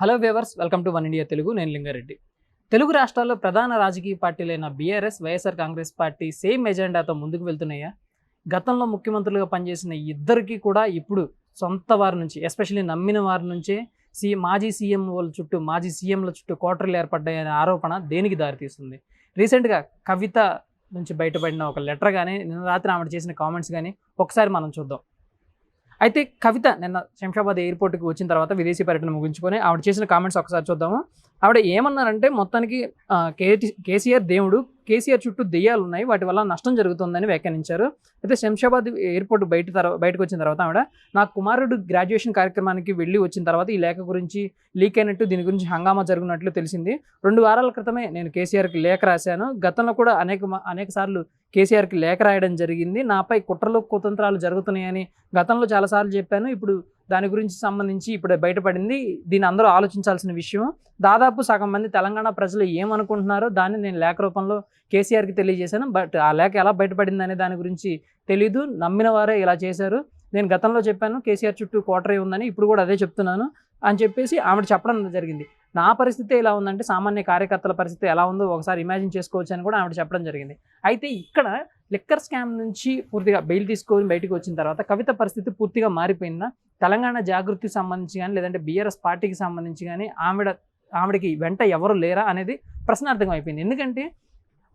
Hello viewers welcome to one India Telugu నేను లింగారెడ్డి. తెలుగు రాష్ట్రాల్లో ప్రధాన రాజకీయ పార్టీలైన BRS YSR Congress party same ఎజెండాతో ముందుకు వెళ్తున్నాయా? గతంలో ముఖ్యమంత్రులుగా పనిచేసిన ఇద్దరికి కూడా ఇప్పుడు సొంత వారి నుంచి ఎస్పెషల్లీ నమ్మిన వారి నుంచే సి మాజీ సీఎం వాళ్ళ చుట్టూ మాజీ సీఎంల చుట్టూ కోటర్లు ఏర్పడ్డాయనే ఆరోపణ దేనికి దారితీస్తుంది? రీసెంట్గా కవిత నుంచి బయటపడిన ఒక లెటర్ కానీ నిన్న రాత్రి ఆమె చేసిన కామెంట్స్ కానీ ఒకసారి మనం చూద్దాం. అయితే కవిత నిన్న శంషాబాద్ ఎయిర్పోర్ట్కి వచ్చిన తర్వాత విదేశీ పర్యటన ముగించుకొని ఆవిడ చేసిన కామెంట్స్ ఒకసారి చూద్దాము. ఆవిడ ఏమన్నారంటే మొత్తానికి కేటీ కేసీఆర్ దేవుడు కేసీఆర్ చుట్టూ దెయ్యాలు ఉన్నాయి. వాటి వల్ల నష్టం జరుగుతుందని వ్యాఖ్యానించారు. అయితే శంషాబాద్ ఎయిర్పోర్ట్ బయట తర్వా బయటకు వచ్చిన తర్వాత ఆవిడ నా కుమారుడు గ్రాడ్యుయేషన్ కార్యక్రమానికి వెళ్ళి వచ్చిన తర్వాత ఈ లేఖ గురించి లీక్ అయినట్టు దీని గురించి హంగామా జరిగినట్లు తెలిసింది. రెండు వారాల క్రితమే నేను కేసీఆర్కి లేఖ రాశాను. గతంలో కూడా అనేక మ- అనేక సార్లు కేసీఆర్కి లేఖ రాయడం జరిగింది. నాపై కుట్రలు కుతంత్రాలు జరుగుతున్నాయని గతంలో చాలాసార్లు చెప్పాను. ఇప్పుడు దాని గురించి సంబంధించి ఇప్పుడు బయటపడింది. దీన్ని అందరూ ఆలోచించాల్సిన విషయం. దాదాపు సగం మంది తెలంగాణ ప్రజలు ఏమనుకుంటున్నారో దాన్ని నేను లేఖ రూపంలో కేసీఆర్కి తెలియజేశాను. బట్ ఆ లేఖ ఎలా బయటపడింది అనే దాని గురించి తెలీదు. నమ్మిన వారే ఇలా చేశారు. నేను గతంలో చెప్పాను కేసీఆర్ చుట్టూ కోటరే ఉందని ఇప్పుడు కూడా అదే చెప్తున్నాను అని చెప్పేసి ఆవిడ చెప్పడం జరిగింది. నా పరిస్థితి ఎలా ఉందంటే సామాన్య కార్యకర్తల పరిస్థితి ఎలా ఉందో ఒకసారి ఇమాజిన్ చేసుకోవచ్చు అని కూడా ఆవిడ చెప్పడం జరిగింది. అయితే ఇక్కడ లిక్కర్ స్కామ్ నుంచి పూర్తిగా బెయిల్ తీసుకొని బయటకు వచ్చిన తర్వాత కవిత పరిస్థితి పూర్తిగా మారిపోయిందా? తెలంగాణ జాగృతికి సంబంధించి కానీ లేదంటే బీఆర్ఎస్ పార్టీకి సంబంధించి కానీ ఆవిడ ఆవిడకి వెంట ఎవరు లేరా అనేది ప్రశ్నార్థకం అయిపోయింది. ఎందుకంటే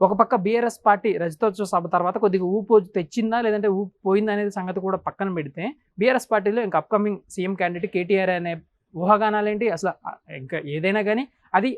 ఒక పక్క బీఆర్ఎస్ పార్టీ రజతోత్సవ సభ తర్వాత కొద్దిగా ఊపు తెచ్చిందా లేదంటే ఊపు పోయిందా అనేది సంగతి కూడా పక్కన పెడితే బీఆర్ఎస్ పార్టీలో ఇంకా అప్కమింగ్ సీఎం క్యాండిడేట్ కేటీఆర్ అనే ఊహాగానాలు ఏంటి అసలు ఇంకా ఏదైనా కానీ అది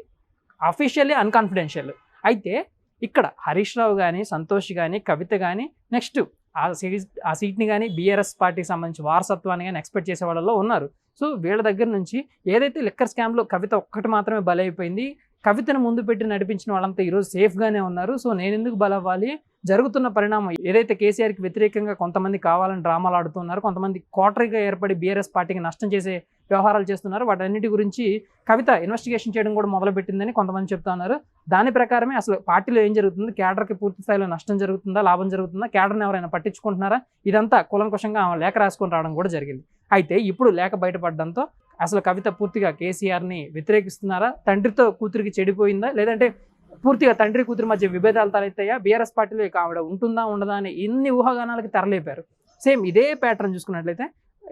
అఫీషియల్లీ అన్కాన్ఫిడెన్షియల్ అయితే ఇక్కడ హరీష్ రావు కానీ సంతోష్ కానీ కవిత కానీ నెక్స్ట్ ఆ సీట్ ఆ సీట్ని కానీ బీఆర్ఎస్ పార్టీకి సంబంధించి వారసత్వాన్ని కానీ ఎక్స్పెక్ట్ చేసే వాళ్ళలో ఉన్నారు. సో వీళ్ళ దగ్గర నుంచి ఏదైతే లిక్కర్ స్కామ్లో కవిత ఒక్కటి మాత్రమే బలైపోయింది కవితను ముందు పెట్టి నడిపించిన వాళ్ళంతా ఈరోజు సేఫ్గానే ఉన్నారు. సో నేను ఎందుకు బలవ్వాలి? జరుగుతున్న పరిణామం ఏదైతే కేసీఆర్కి వ్యతిరేకంగా కొంతమంది కావాలని డ్రామాలు ఆడుతున్నారు కొంతమంది కోటరీగా ఏర్పడి బీఆర్ఎస్ పార్టీకి నష్టం చేసే వ్యవహారాలు చేస్తున్నారు వాటన్నిటి గురించి కవిత ఇన్వెస్టిగేషన్ చేయడం కూడా మొదలుపెట్టిందని కొంతమంది చెప్తున్నారు దాని ప్రకారమే అసలు పార్టీలో ఏం జరుగుతుంది? కేడర్కి పూర్తి స్థాయిలో నష్టం జరుగుతుందా? లాభం జరుగుతుందా? కేడర్ని ఎవరైనా పట్టించుకుంటున్నారా? ఇదంతా కులంకుశంగా ఆమె లేఖ రాసుకొని రావడం కూడా జరిగింది. అయితే ఇప్పుడు లేఖ బయటపడడంతో అసలు కవిత పూర్తిగా కేసీఆర్ని వ్యతిరేకిస్తున్నారా? తండ్రితో కూతురికి చెడిపోయిందా? లేదంటే పూర్తిగా తండ్రి కూతురి మధ్య విభేదాలు తలెత్తాయా? బీఆర్ఎస్ పార్టీలో ఇక ఆవిడ ఉంటుందా ఉండదా అని ఇన్ని ఊహాగానాలకి తెరలేపారు. సేమ్ ఇదే ప్యాటర్న్ చూసుకున్నట్లయితే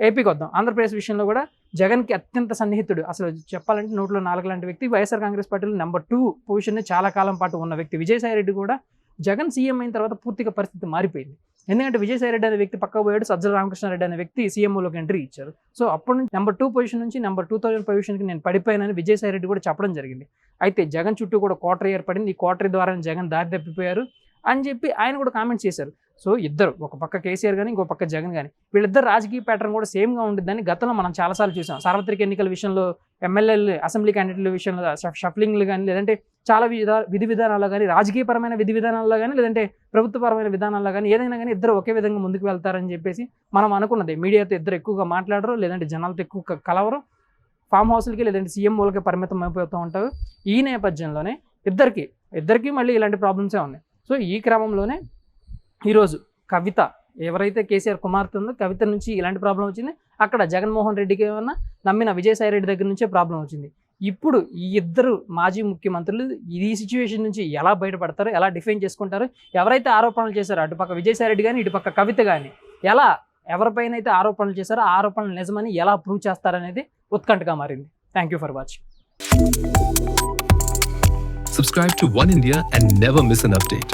ఏపీకి వద్దాం. ఆంధ్రప్రదేశ్ విషయంలో కూడా జగన్కి అత్యంత సన్నిహితుడు. అసలు చెప్పాలంటే నూట్లో నాలుగు లాంటి వ్యక్తి. వైఎస్ఆర్ కాంగ్రెస్ పార్టీలో నెంబర్ టూ పొజిషన్ చాలా కాలం పాటు ఉన్న వ్యక్తి. విజయసాయి రెడ్డి కూడా జగన్ సీఎం అయిన తర్వాత పూర్తిగా పరిస్థితి మారిపోయింది. ఎందుకంటే విజయసాయి రెడ్డి అనే వ్యక్తి పక్క పోయాడు సజ్జల రామకృష్ణారెడ్డి అనే వ్యక్తి సీఎంఓలోకి ఎంట్రీ ఇచ్చారు. సో అప్పటి నుంచి నెంబర్ టూ పొజిషన్ నుంచి నెంబర్ టూ థౌసండ్ పొజిషన్కి నేను పడిపోయానని విజయసాయి రెడ్డి కూడా చెప్పడం జరిగింది. అయితే జగన్ చుట్టూ కూడా కోటరీ ఏర్పడింది. ఈ కోటరీ ద్వారా జగన్ దారి తప్పిపోయారు అని చెప్పి ఆయన కూడా కామెంట్స్ చేశారు. సో ఇద్దరు ఒక పక్క కేసీఆర్ కానీ ఇంకో పక్క జగన్ కానీ వీళ్ళిద్దరు రాజకీయ ప్యాటర్న్ కూడా సేమ్గా ఉంటుందని గతంలో మనం చాలాసార్లు చూసాం. సార్వత్రిక ఎన్నికల విషయంలో ఎమ్మెల్యేలు అసెంబ్లీ క్యాండిడేట్ల విషయంలో షఫ్లింగ్లు కానీ లేదంటే చాలా విధా విధి విధానాల్లో కానీ రాజకీయపరమైన విధి విధానాల్లో కానీ లేదంటే ప్రభుత్వపరమైన విధానాల్లో కానీ ఏదైనా కానీ ఇద్దరు ఒకే విధంగా ముందుకు వెళ్తారని చెప్పేసి మనం అనుకున్నది. మీడియాతో ఇద్దరు ఎక్కువగా మాట్లాడరు లేదంటే జనాలతో ఎక్కువ కలవరు. ఫామ్ హౌస్లకి లేదంటే సీఎం వాళ్ళకి పరిమితం అయిపోతూ ఉంటారు. ఈ నేపథ్యంలోనే ఇద్దరికి ఇద్దరికి మళ్ళీ ఇలాంటి ప్రాబ్లమ్సే ఉన్నాయి. సో ఈ క్రమంలోనే ఈరోజు కవిత ఎవరైతే కేసీఆర్ కుమార్తె ఉందో కవిత నుంచి ఇలాంటి ప్రాబ్లం వచ్చింది. అక్కడ జగన్మోహన్ రెడ్డికి ఏమన్నా నమ్మిన విజయసాయి రెడ్డి దగ్గర నుంచే ప్రాబ్లం వచ్చింది. ఇప్పుడు ఈ ఇద్దరు మాజీ ముఖ్యమంత్రులు ఈ సిచ్యువేషన్ నుంచి ఎలా బయటపడతారు ఎలా డిఫైన్ చేసుకుంటారు ఎవరైతే ఆరోపణలు చేశారో అటుపక్క విజయసాయి రెడ్డి కానీ ఇటుపక్క కవిత కానీ ఎలా ఎవరిపైన అయితే ఆరోపణలు చేశారో ఆరోపణలు నిజమని ఎలా ప్రూవ్ చేస్తారనేది ఉత్కంఠగా మారింది thank you for watching Subscribe to One India and never miss an update.